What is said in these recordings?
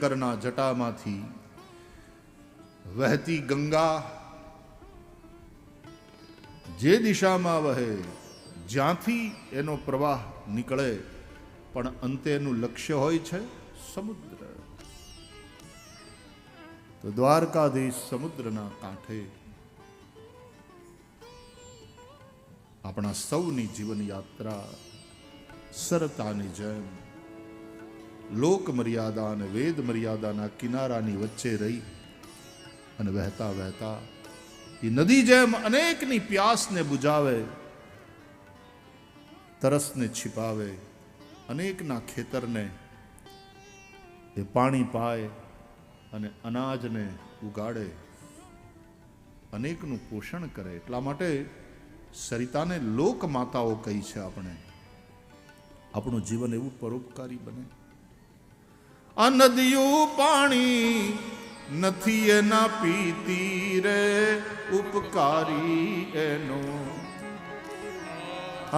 શંકરના જટામાંથી વહેતી ગંગા જે દિશામાં વહે, જ્યાંથી એનો પ્રવાહ નીકળે, પણ અંતે એનું લક્ષ્ય હોય છે સમુદ્ર. તો દ્વારકાધીશ સમુદ્રના કાંઠે આપણા સૌની જીવન યાત્રા સરતાની જેમ લોક મર્યાદા અને વેદ મર્યાદાના કિનારાની વચ્ચે રહી અને વહેતા વહેતા એ નદી જેમ અનેકની પ્યાસને બુજાવે, તરસને છિપાવે, અનેકના ખેતરને એ પાણી પાય અને અનાજને ઉગાડે, અનેકનું પોષણ કરે. એટલા માટે સરિતાને લોક માતાઓ કહી છે આપણે. આપણું જીવન એવું પરોપકારી બને. આ નદીયું પાણી નથી એના પીતી રે, ઉપકારી એનો.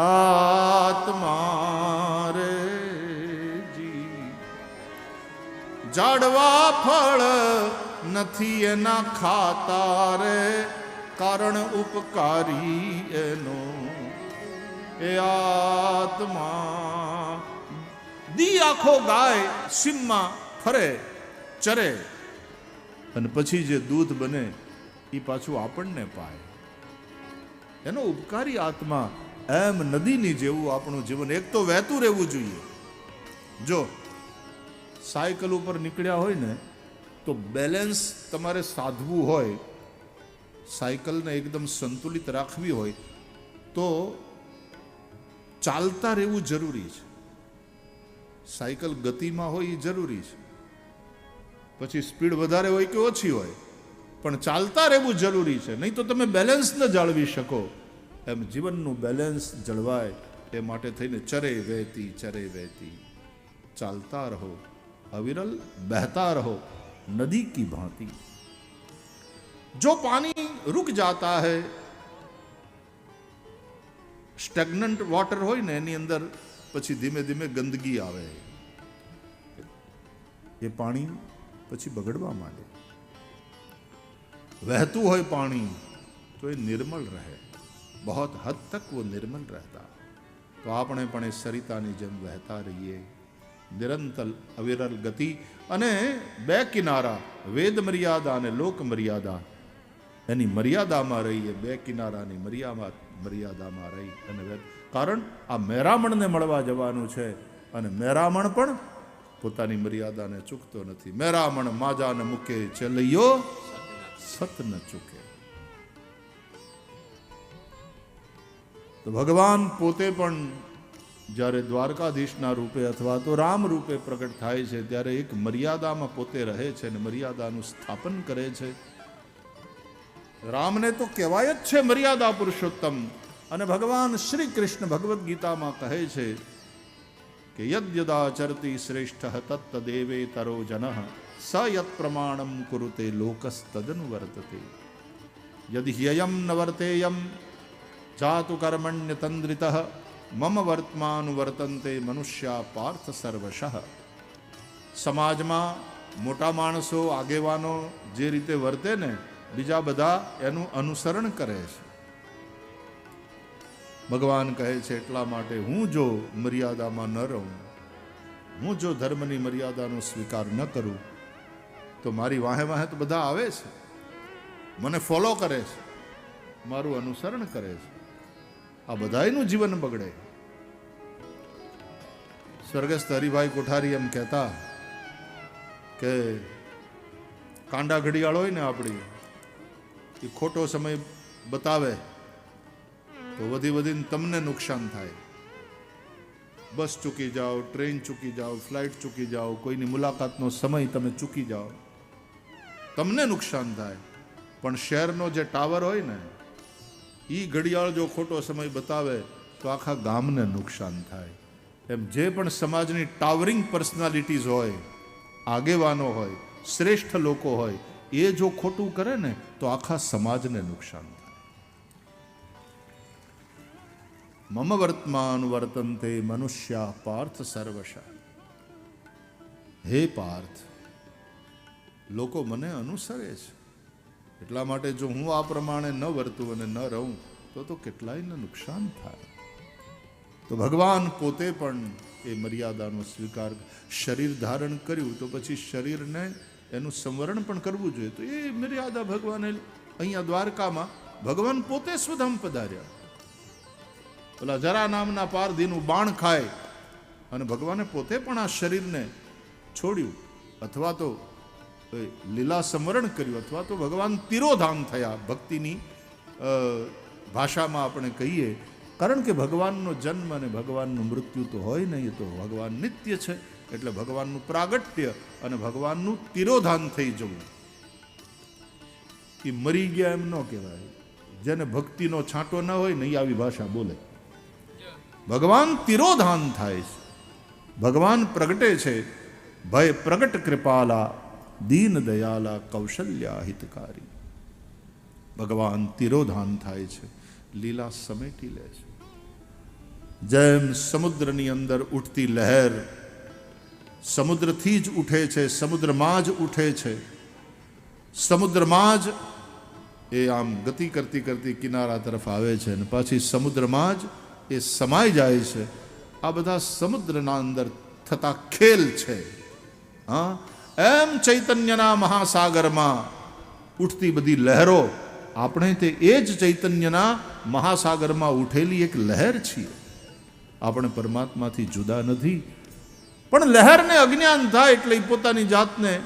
આત્મા રે જી. ઝાડવા ફળ નથી એના ખાતા રે, કારણ ઉપકારી એનો. એ આત્મા દી આખો ગાય, સીમમાં ફરે, ચરે. અને પછી જે દૂધ બને એ પાછું આપણને પાય. એનો ઉપકારી આત્મા એમ નદીની જેવું આપણું જીવન. એક તો વહેતું રહેવું જોઈએ. જો સાયકલ ઉપર નીકળ્યા હોય ને, તો બેલેન્સ તમારે સાધવું હોય, સાયકલને એકદમ સંતુલિત રાખવી હોય, તો ચાલતા રહેવું જરૂરી છે. સાયકલ ગતિમાં હોય એ જરૂરી છે. પછી સ્પીડ વધારે હોય કે ઓછી હોય, પણ ચાલતા રહેવું જરૂરી છે. નહીં તો તમે બેલેન્સ ન જાળવી શકો. એમ જીવનનું બેલેન્સ જળવાય એ માટે થઈને ચરે વહેતી ચરે વહેતી. ચાલતા રહો, અવિરલ બહેતા રહો, નદી કી ભાંતિ. જો પાણી રૂક જાતા હૈ, સ્ટેગ્નન્ટ વોટર હોય ને એની અંદર પછી ધીમે ધીમે ગંદકી આવે. એ પાણી પછી બગડવા માંડે. વહેતું હોય પાણી તો એ નિર્મલ રહે. બહુ હદ તક વો નિર્મલ રહેતા. તો આપણે પણ એ સરિતાની જેમ વહેતા રહીએ. નિરંતર અવિરલ ગતિ અને બે કિનારા, વેદ મર્યાદા અને લોક મર્યાદા. એની મર્યાદામાં રહીએ, બે કિનારાની મર્યાદા મર્યાદામાં રહી અને કારણ આ મેરામણને મળવા જવાનું છે અને મેરામણ પણ પોતાની મર્યાદાને ચૂકતો નથી. મેરામણ માજાને મૂકે ચલૈયો સત ન ચૂકે. તો ભગવાન પોતે પણ જ્યારે દ્વારકાધીશના રૂપે અથવા તો રામ રૂપે પ્રગટ થાય છે, ત્યારે એક મર્યાદામાં પોતે રહે છે અને મર્યાદાનું સ્થાપન કરે છે. રામને તો કહેવાય જ છે મર્યાદા પુરુષોત્તમ. અને ભગવાન શ્રી કૃષ્ણ ભગવદ્ ગીતામાં કહે છે કે યદ્યદાચરતી શ્રેષ્ઠ તત્ત દેવે તરો જન, સ યત પ્રમાણમ કુરુતે લોકસ્તદનુ વર્તતે. યદિ હ્યયમ ન વર્તેયમ, જાતુ કર્મણ્ય તંદ્રિત, મમ વર્તમાન વર્તંતે મનુષ્યા પાર્થ સર્વશ. સમાજમાં મોટા માણસો, આગેવાનો જે રીતે વર્તે ને, બીજા બધા એનું અનુસરણ કરે છે. ભગવાન કહે છે, એટલા માટે હું જો મર્યાદામાં ન રહું, હું જો ધર્મની મર્યાદાનો સ્વીકાર ન કરું, તો મારી વાહે વાહે તો બધા આવે છે. મને ફોલો કરે છે. મારું અનુસરણ કરે છે. આ બધાયનું જીવન બગડે. સ્વર્ગસ્થ હરિભાઈ કોઠારી એમ કહેતા કે કાંડા ઘડિયાળ હોય ને આપણી, એ ખોટો સમય બતાવે. તો વધી વધીને તમને નુકસાન થાય. બસ ચૂકી જાઓ, ટ્રેન ચૂકી જાઓ, ફ્લાઇટ ચૂકી જાઓ, કોઈની મુલાકાતનો સમય તમે ચૂકી જાઓ. તમને નુકસાન થાય. પણ શહેરનો જે ટાવર હોય ને એ ઘડિયાળ જો ખોટો સમય બતાવે, તો આખા ગામને નુકસાન થાય. એમ જે પણ સમાજની ટાવરિંગ પર્સનાલિટીઝ હોય, આગેવાનો હોય, શ્રેષ્ઠ લોકો હોય, એ જો ખોટું કરે ને, તો આખા સમાજને નુકસાન થાય. મમ વર્તમાન વર્તંતે મનુષ્યા પાર્થ સર્વશ હે પાર્થ લોકો મને અનુસરે છે. એટલા માટે જો હું આ પ્રમાણે ન વર્તું અને ન રહું, તો તો કેટલાયને નુકસાન થાય. તો ભગવાન પોતે પણ એ મર્યાદાનો સ્વીકાર, શરીર ધારણ કર્યું, તો પછી શરીરને એનું સંવરણ પણ કરવું જોઈએ. તો એ મર્યાદા ભગવાને અહીંયા દ્વારકામાં ભગવાન પોતે સ્વધામ પધાર્યા. પેલા જરા નામના પારધીનું બાણ ખાય અને ભગવાને પોતે પણ આ શરીરને છોડ્યું. અથવા તો લીલા સમરણ કર્યું, અથવા તો ભગવાન તિરોધામ થયા ભક્તિની ભાષામાં આપણે કહીએ. કારણ કે ભગવાનનો જન્મ અને ભગવાનનું મૃત્યુ તો હોય નહીં, એ તો ભગવાન નિત્ય છે, એટલે ભગવાનનું પ્રાગટ્ય અને ભગવાનનું તિરોધાન થઈ જવું. એ મરી ગયા એમ ન કહેવાય. જેને ભક્તિનો છાંટો ન હોય ને એ આવી ભાષા બોલે. ભગવાન તિરોધાન થાય છે. ભગવાન પ્રગટે છે. ભય પ્રગટ કૃપાલા, દીન દયાલા, કૌશલ્યા હિતકારી. ભગવાન તિરોધાન થાય છે. લીલા સમેટી લે છે. જેમ સમુદ્રની અંદર ઉઠતી લહેર સમુદ્રથી જ ઉઠે છે, સમુદ્રમાં જ ઉઠે છે. સમુદ્રમાં જ એ આમ ગતિ કરતી કરતી કિનારા તરફ આવે છે અને પાછી સમુદ્રમાં જ એ સમાઈ જાય છે. આ બધા સમુદ્રના અંદર થતા ખેલ છે. હા? એમ ચૈતન્યના મહાસાગરમાં ઉઠતી બધી લહેરો, આપણે તે એ જ ચૈતન્યના મહાસાગરમાં ઉઠેલી એક લહેર છીએ. આપણે પરમાત્માથી જુદા નથી. પણ લહેરને અજ્ઞાન થાય એટલે પોતાની જાતને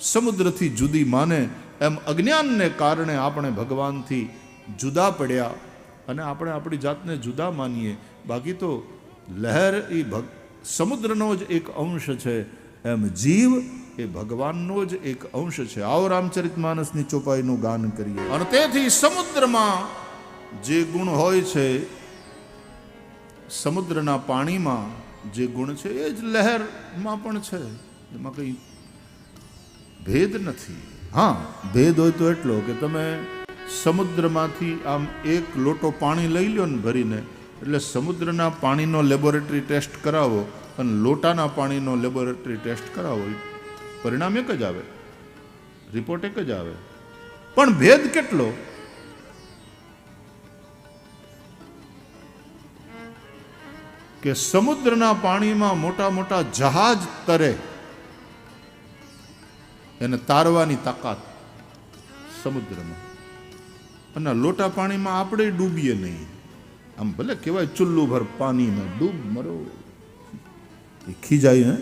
સમુદ્રથી જુદી માને. એમ અજ્ઞાનને કારણે આપણે ભગવાનથી જુદા પડ્યા. અને આપણે આપણી જાતને જુદા માનીએ. બાકી તો લહેર એ ભગ, સમુદ્રનો જ એક અંશ છે. એમ જીવ એ ભગવાનનો જ એક અંશ છે. આવો રામચરિત માનસની ચોપાઈનું ગાન કરીએ. અને તેથી સમુદ્રમાં જે ગુણ હોય છે, સમુદ્રના પાણીમાં જે ગુણ છે, એ જ લહેરમાં પણ છે. એમાં કંઈ ભેદ નથી. હા, ભેદ હોય તો એટલો કે તમે સમુદ્રમાંથી આમ એક લોટો પાણી લઈ લો ને ભરીને, એટલે સમુદ્રના પાણીનો લેબોરેટરી ટેસ્ટ કરાવો અને લોટાના પાણીનો લેબોરેટરી ટેસ્ટ કરાવો. પરિણામ એક જ આવે. રિપોર્ટ એક જ આવે. પણ ભેદ કેટલો? કે સમુદ્રના પાણીમાં મોટા મોટા જહાજ તરે, એને તારવાની તાકાત સમુદ્રમાં. અને લોટા પાણીમાં આપણે ડૂબીએ નહીં. આમ ભલે કહેવાય ચુલ્લુ ભર પાણીમાં ડૂબ મરો. એ ખીજાય, હે?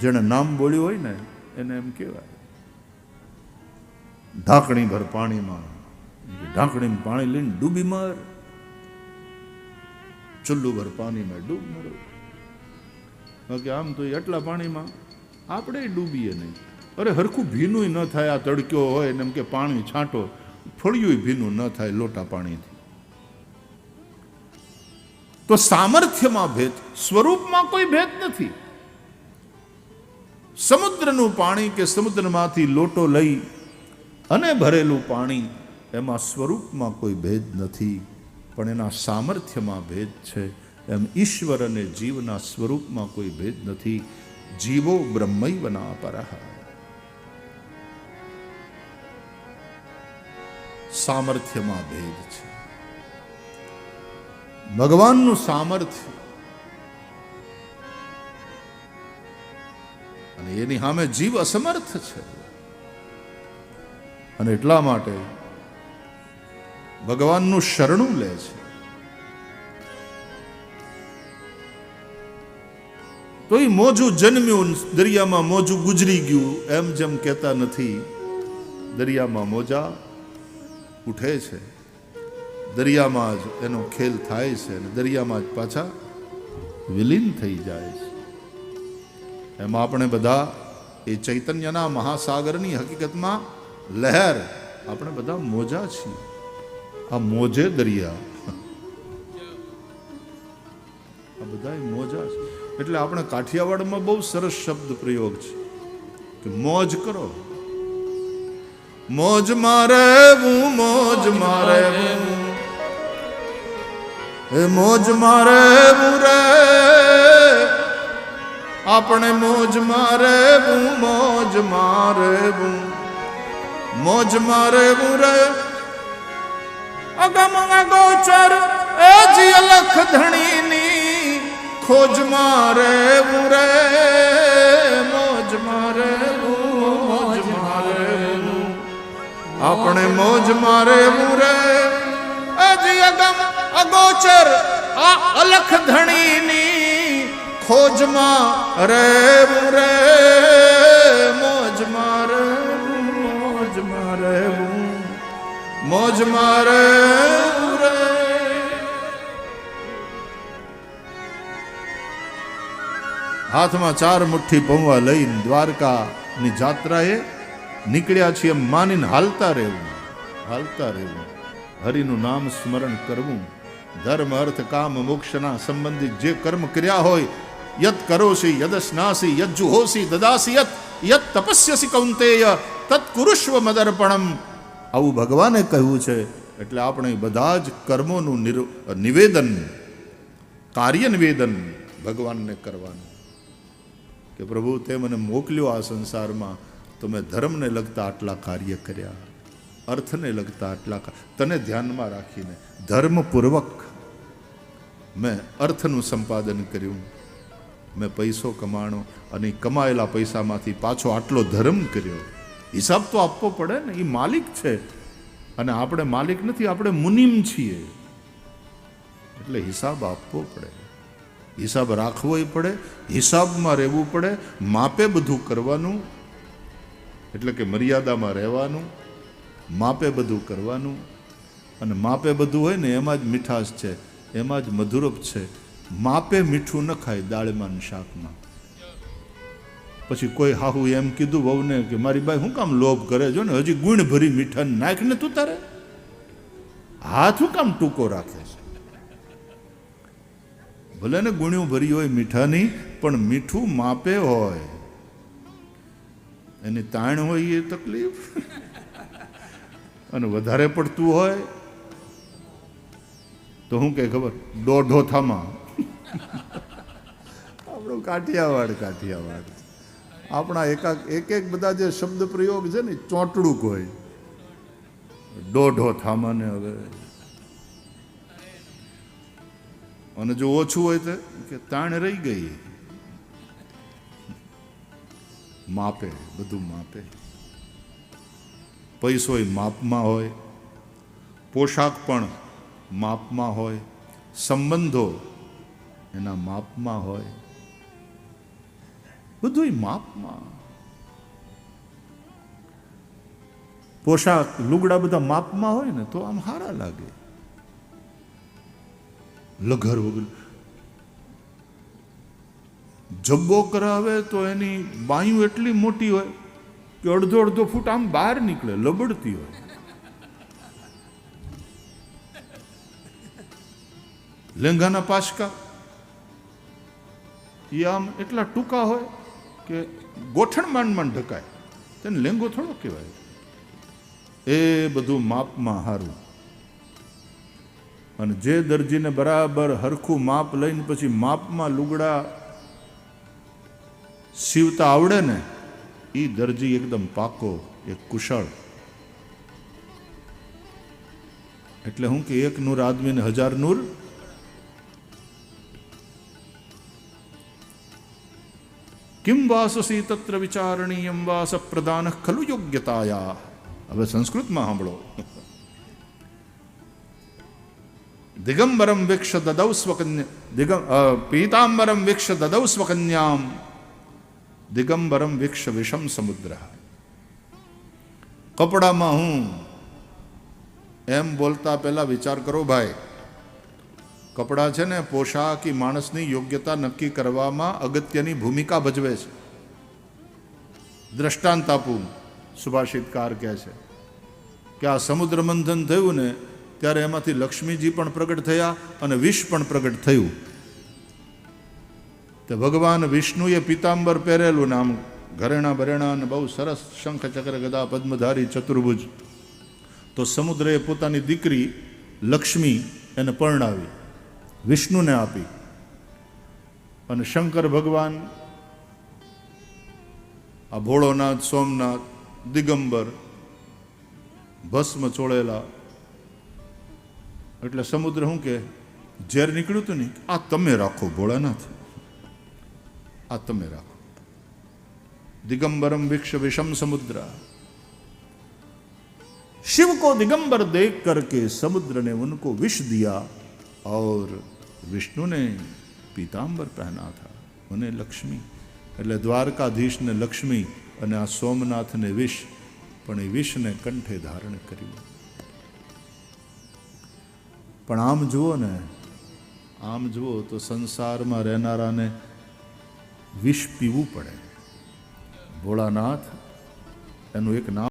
જેણે નામ બોલ્યું હોય ને, એને એમ કહેવાય. ઢાંકણી ભર પાણીમાં. ઢાંકણીમાં પાણી લઈને ડૂબી મર. ચુલ્લુ ભર પાણીમાં ડૂબ મરો. બાકી આમ તો એટલા પાણીમાં આપણે ડૂબીએ નહીં. અરે હરખું ભીનું ન થાય આ તડક્યો હોય ને એમ કે પાણી છાંટો. ફળિયું ભીનું ન થાય, લોટા પાણીથી. તો સામર્થ્યમાં ભેદ, સ્વરૂપમાં કોઈ ભેદ નથી. સમુદ્રનું પાણી કે સમુદ્રમાંથી લોટો લઈ અને ભરેલું પાણી, એમાં સ્વરૂપમાં કોઈ ભેદ નથી, પણ એના સામર્થ્યમાં ભેદ છે. એમ ઈશ્વર અને જીવના સ્વરૂપમાં કોઈ ભેદ નથી. જીવો બ્રહ્મૈવના પરહ સામર્થ્યમાં ભેદ છે. ભગવાનનું સામર્થ્ય અને એની સામે જીવ અસમર્થ છે. અને એટલા માટે ભગવાનનું શરણું લે છે. તો એ મોજું જન્મ્યું, દરિયામાં મોજું ગુજરી ગયું, એમ જેમ કહેતા નથી, દરિયામાં મોજા ઉઠે છે. દરિયામાં જ એનો ખેલ થાય છે અને દરિયામાં જ પાછા વિલીન થઈ જાય છે. એમાં આપણે બધા એ ચૈતન્યના મહાસાગરની હકીકતમાં લહેર, આપણે બધા મોજા છીએ. આ મોજે દરિયા. આ બધા મોજા છે. એટલે આપણે કાઠિયાવાડમાં બહુ સરસ શબ્દ પ્રયોગ છે કે મોજ કરો. મોજ મારે હું, મોજ મારે એ મોજ મારે રે. આપણે મોજ મારે હું, મોજ મારે મોજ મારે બું રે. અગમ અગોચર એ જી અલખ ધણીની ખોજ મારે બું રે. આપણે મોજ મારે રે એ અગમ અગોચર આ અલખ ધણીની ખોજમાં રે બું રે મોજ મારે મોજ મારે. મોજ મારે રે હાથમાં ચાર મુઠ્ઠી પૌવા લઈને દ્વારકાની જાત્રાએ નીકળ્યા છીએ માનીને હાલતા રહેવું. હાલતા રહેવું. હરિનું નામ સ્મરણ કરવું. ધર્મ, અર્થ, કામ, મોક્ષના સંબંધિત જે કર્મ કર્યા હોય, યત સ્નાસી યદસ્નાસી, યજ્જુહોસી, દદાસી, યત યત તપસ્યસી કૌંતેય, તત કુરુષ્વ મદર્પણમ આવું ભગવાને કહ્યું છે, એટલે આપણે બધા જ કર્મોનું નિવેદન કાર્ય નિવેદન ભગવાનને કરવાનું. કે પ્રભુ, તે મને મોકલ્યો આ સંસારમાં તો મેં ધર્મને લગતા આટલા કાર્ય કર્યા, અર્થને લગતા આટલા તને ધ્યાનમાં રાખીને ધર્મપૂર્વક મેં અર્થનું સંપાદન કર્યું. મેં પૈસો કમાણો અને કમાયેલા પૈસામાંથી પાછો આટલો ધર્મ કર્યો. હિસાબ તો આપવો પડે ને, એ માલિક છે. અને આપણે માલિક નથી, આપણે મુનિમ છીએ. એટલે હિસાબ આપવો પડે. હિસાબ રાખવો પડે, હિસાબમાં રહેવું પડે, માપે બધું કરવાનું એટલે કે મર્યાદામાં રહેવાનું, માપે બધું કરવાનું, અને માપે બધું હોય ને એમાં જ મીઠાશ છે, એમાં જ મધુરપ છે. માપે મીઠું ન ખાય દાળમાં શાકમાં. પછી કોઈ હાહુ એમ કીધું વહુને કે, મારી બાઈ શું કામ લોભ કરે જો ને? હજી ગુણ ભરી મીઠા નાખ ને તું તારે? હાથ શું કામ ટૂંકો રાખે છે? ભલે ને ગુણ્યું ભરી હોય મીઠાની, પણ મીઠું માપે હોય. એની તાણ હોય એ તકલીફ. અને વધારે પડતું હોય તો શું કે ખબર, દોઢો થામા. આપણું કાઠિયાવાડ કાઠિયાવાડ. આપણા એકા એક એક બધા જે શબ્દ પ્રયોગ છે ને ચોંટડું હોય. દોઢો થામાને હવે. અને જો ઓછું હોય તો, કે તાણ રહી ગઈ. માપે, બધું માપે. પૈસો માપમાં હોય, પોશાક પણ માપમાં હોય, સંબંધો એના માપમાં હોય. બધું માપમાં. પોશાક, લુગડા બધા માપમાં હોય ને તો આમ સારા લાગે. લઘર વગર જબ્બો કરાવે તો એની બાયું એટલી મોટી હોય કે અડધો અડધો ફૂટ આમ બહાર નીકળે, લબડતી હોય. લેંઘાના પાસકા. એ આમ એટલા ટૂંકા હોય કે ગોઠણ માંડ માંડ ઢકાય. તેને લેંગો થોડો કહેવાય. એ બધું માપમાં હારું. અને જે દરજીને બરાબર હરખું માપ લઈને પછી માપમાં લુગડા સીવતા આવડે ને એ દરજી એકદમ પાકો, એક કુશળ. એટલે હું કે એક નૂર આદમીને હજાર નૂર. કિમ વાસસી તત્ર વિચારણીયમ વાસ પ્રદાન ખલુ યોગ્યતાયા. હવે સંસ્કૃતમાં સાંભળો. દિગંબરમ વિક્ષ દદૌ સ્વકન્યા, દિગમ પીતાંબરમ વિક્ષ દદૌ સ્વકન્યામ. દિગંબરમ વિક્ષ વિષમ સમુદ્ર. કપડામાં હું એમ બોલતા પહેલા વિચાર કરો ભાઈ. કપડાં છે ને પોશાક એ માણસની યોગ્યતા નક્કી કરવામાં અગત્યની ભૂમિકા ભજવે છે. દ્રષ્ટાંત આપું, સુભાષિતકાર કહે છે. કે આ સમુદ્ર મંથન થયું ને ત્યારે એમાંથી લક્ષ્મીજી પણ પ્રગટ થયા અને વિષ પણ પ્રગટ થયું. તે ભગવાન વિષ્ણુએ પિતાંબર પહેરેલું નામ ઘરેણા બરેણા અને બહુ સરસ શંખ, ચક્ર, ગદા, પદ્મધારી, ચતુર્ભુજ. તો સમુદ્રએ પોતાની દીકરી લક્ષ્મી એને પરણાવી, વિષ્ણુને આપી. અને શંકર ભગવાન, આ ભોળોનાથ, સોમનાથ, દિગંબર, ભસ્મ ચોળેલા, એટલે સમુદ્ર શું કે ઝેર નીકળ્યું હતું ને? આ તમે રાખો ભોળાનાથ. આ તમે રાખો दिगंबरम विक्ष विषम समुद्र शिव को दिगंबर देख करके समुद्र ने उनको विष दिया और विष्णु ने पीतांबर पहना था उन्हें लक्ष्मी એટલે દ્વારકાધીશને લક્ષ્મી અને આ સોમનાથને વિષ પણ એ વિષને કંઠે ધારણ કર્યું પણ આમ જુઓ ને આમ જુઓ તો સંસારમાં રહેનારાને વિષ પીવું પડે. ભોળાનાથ એનું એક નામ